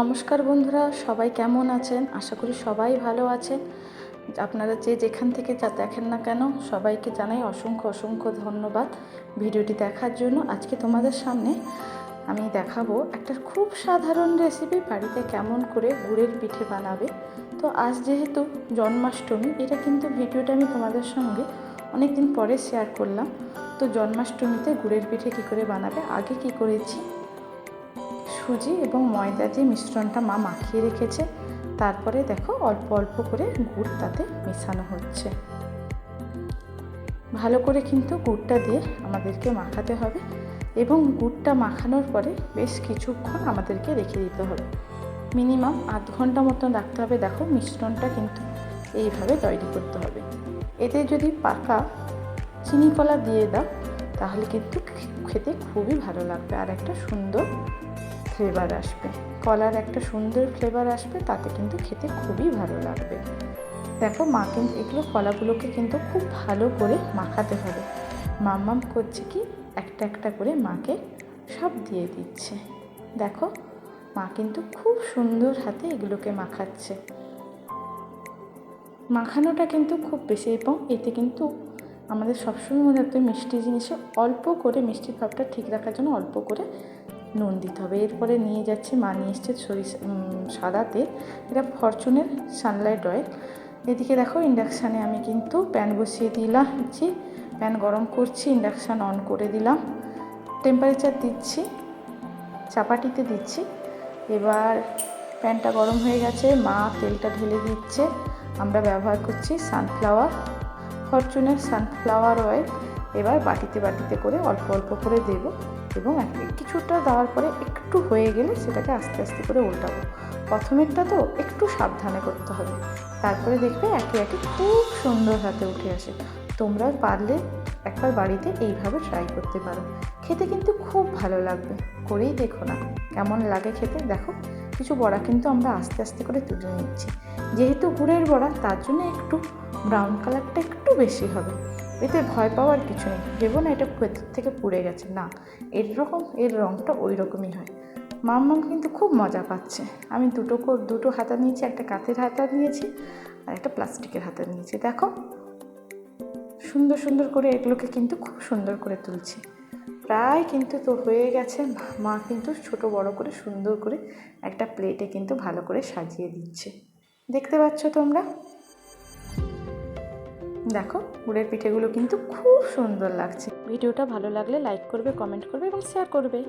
নমস্কার বন্ধুরা, সবাই কেমন আছেন? আশা করি সবাই ভালো আছেন। আপনারা যে যেখান থেকে যা দেখেন না কেন, সবাইকে জানাই অসংখ্য অসংখ্য ধন্যবাদ ভিডিওটি দেখার জন্য। আজকে তোমাদের সামনে আমি দেখাবো একটা খুব সাধারণ রেসিপি বাড়িতে কেমন করে গুড়ের পিঠে বানাবে। তো আজ যেহেতু জন্মাষ্টমী, এটা কিন্তু ভিডিওটা আমি তোমাদের সঙ্গে অনেক দিন পরে শেয়ার করলাম। তো জন্মাষ্টমীতে গুড়ের পিঠে কী করে বানাবে, আগে কি করেছি সুজি এবং ময়দা দিয়ে মিশ্রণটা মা মাখিয়ে রেখেছে। তারপরে দেখো অল্প অল্প করে গুড় তাতে মেশানো হচ্ছে। ভালো করে কিন্তু গুড়টা দিয়ে আমাদেরকে মাখাতে হবে এবং গুড়টা মাখানোর পরে বেশ কিছুক্ষণ আমাদেরকে রেখে দিতে হবে। মিনিমাম আধ ঘণ্টা মতন রাখতে হবে। দেখো মিশ্রণটা কিন্তু এইভাবে তৈরি করতে হবে। এতে যদি পাকা চিনি কলা দিয়ে দাও, তাহলে কিন্তু খেতে খুবই ভালো লাগবে। আর একটা সুন্দর ফ্লেভার আসবে। কলার একটা সুন্দর ফ্লেভার আসবে, তাতে কিন্তু খেতে খুবই ভালো লাগবে। দেখো মা কিন্তু এগুলো কলাগুলোকে কিন্তু খুব ভালো করে মাখাতে হবে। মাম্মাম করছে কি, একটা একটা করে মাকে সব দিয়ে দিচ্ছে। দেখো, মা কিন্তু খুব সুন্দর হাতে এগুলোকে মাখাচ্ছে। মাখানোটা কিন্তু খুব বেশি, এবং এতে কিন্তু আমাদের সবসময় মনে রাখতে মিষ্টি জিনিসে অল্প করে মিষ্টির ভাবটা ঠিক রাখার জন্য অল্প করে নুন দিতে হবে। এরপরে নিয়ে যাচ্ছে মা নিয়ে এসছে সরিষা সাদা তেল। এটা ফরচুনের সানলাইট অয়েল। এদিকে দেখো, ইন্ডাকশানে আমি কিন্তু প্যান বসিয়ে দিলাম। দিচ্ছি প্যান গরম করছি, ইন্ডাকশান অন করে দিলাম। টেম্পারেচার দিচ্ছি, চাপাটিতে দিচ্ছি। এবার প্যানটা গরম হয়ে গেছে, মা তেলটা ঢেলে দিচ্ছে। আমরা ব্যবহার করছি সানফ্লাওয়ার, ফরচুনের সানফ্লাওয়ার অয়েল। এবার বাটিতে বাটিতে করে অল্প অল্প করে দেব এবং কিছুটা দেওয়ার পরে একটু হয়ে গেলে সেটাকে আস্তে আস্তে করে উল্টাবো। প্রথমেরটা তো একটু সাবধানে করতে হবে। তারপরে দেখবে একে একে খুব সুন্দর হাতে উঠে আসে। তোমরা পারলে একবার বাড়িতে এইভাবে ট্রাই করতে পারো। খেতে কিন্তু খুব ভালো লাগবে। করেই দেখো না। কেমন লাগে খেতে? দেখো, কিছু বড়া কিন্তু আমরা আস্তে আস্তে করে তুলে নিচ্ছি। যেহেতু গুড়ের বড়া, তার জন্য একটু ব্রাউন কালারটা একটু বেশি হবে। এতে ভয় পাওয়ার কিছু নেই। ভেবো না, এটা ভেতর থেকে পুড়ে গেছে। না, এর রকম, এর রঙটা ওই রকমই হয়। মাম্মাম কিন্তু খুব মজা পাচ্ছে। আমি দুটো দুটো হাতা নিয়েছি, একটা কাঠের হাতা নিয়েছি আর একটা প্লাস্টিকের হাতা নিয়েছি। দেখো, সুন্দর সুন্দর করে এগুলোকে কিন্তু খুব সুন্দর করে তুলছি। প্রায় কিন্তু তো হয়ে গেছে। মা কিন্তু ছোট বড় করে সুন্দর করে একটা প্লেটে কিন্তু ভালো করে সাজিয়ে দিচ্ছে। দেখতে পাচ্ছ তোমরা? দেখো, গুড়ের পিঠেগুলো কিন্তু খুব সুন্দর লাগছে। ভিডিওটা ভালো লাগলে লাইক করবে, কমেন্ট করবে এবং শেয়ার করবে।